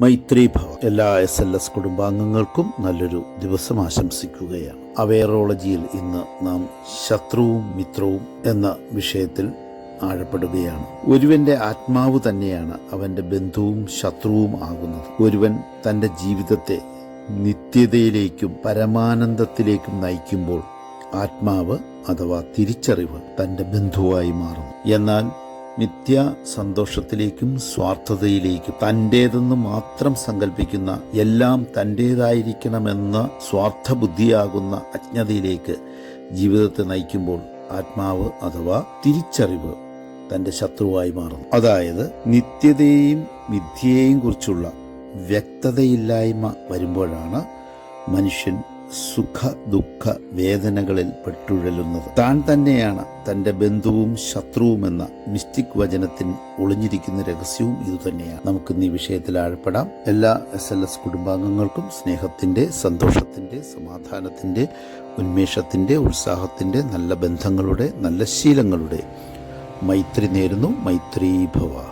മൈത്രി ഭവ എല്ലാ S L S കുടുംബാംഗങ്ങൾക്കും നല്ലൊരു ദിവസം ആശംസിക്കുകയാണ്. അവയറോളജിയിൽ ഇന്ന് നാം ശത്രുവും മിത്രവും എന്ന വിഷയത്തിൽ ആഴപ്പെടുകയാണ്. ഒരുവന്റെ ആത്മാവ് തന്നെയാണ് അവന്റെ ബന്ധുവും ശത്രുവും ആകുന്നത്. ഒരുവൻ തന്റെ ജീവിതത്തെ നിത്യതയിലേക്കും പരമാനന്ദത്തിലേക്കും നയിക്കുമ്പോൾ ആത്മാവ് അഥവാ തിരിച്ചറിവ് തന്റെ ബന്ധുവായി മാറുന്നു. എന്നാൽ മിഥ്യ സന്തോഷത്തിലേക്കും സ്വാർത്ഥതയിലേക്കും തന്റേതെന്ന് മാത്രം സങ്കല്പിക്കുന്ന എല്ലാം തന്റേതായിരിക്കണമെന്ന സ്വാർത്ഥബുദ്ധിയാകുന്ന അജ്ഞതയിലേക്ക് ജീവിതത്തെ നയിക്കുമ്പോൾ ആത്മാവ് അഥവാ തിരിച്ചറിവ് തന്റെ ശത്രുവായി മാറുന്നു. അതായത് നിത്യതയെയും മിഥ്യയെയും കുറിച്ചുള്ള വ്യക്തതയില്ലായ്മ വരുമ്പോഴാണ് മനുഷ്യൻ സുഖ ദുഃഖ വേദനകളിൽ പെട്ടുഴലുന്നത്. താൻ തന്നെയാണ് തന്റെ ബന്ധുവും ശത്രുവുമെന്ന മിസ്റ്റിക് വചനത്തിൽ ഒളിഞ്ഞിരിക്കുന്ന രഹസ്യവും ഇതുതന്നെയാണ്. നമുക്ക് ഈ വിഷയത്തിൽ ആഴപ്പെടാം. എല്ലാ എസ് എൽ എസ് കുടുംബാംഗങ്ങൾക്കും സ്നേഹത്തിന്റെ സന്തോഷത്തിന്റെ സമാധാനത്തിന്റെ ഉന്മേഷത്തിന്റെ ഉത്സാഹത്തിന്റെ നല്ല ബന്ധങ്ങളുടെ നല്ല ശീലങ്ങളുടെ മൈത്രി നേരുന്നു. മൈത്രി ഭവ.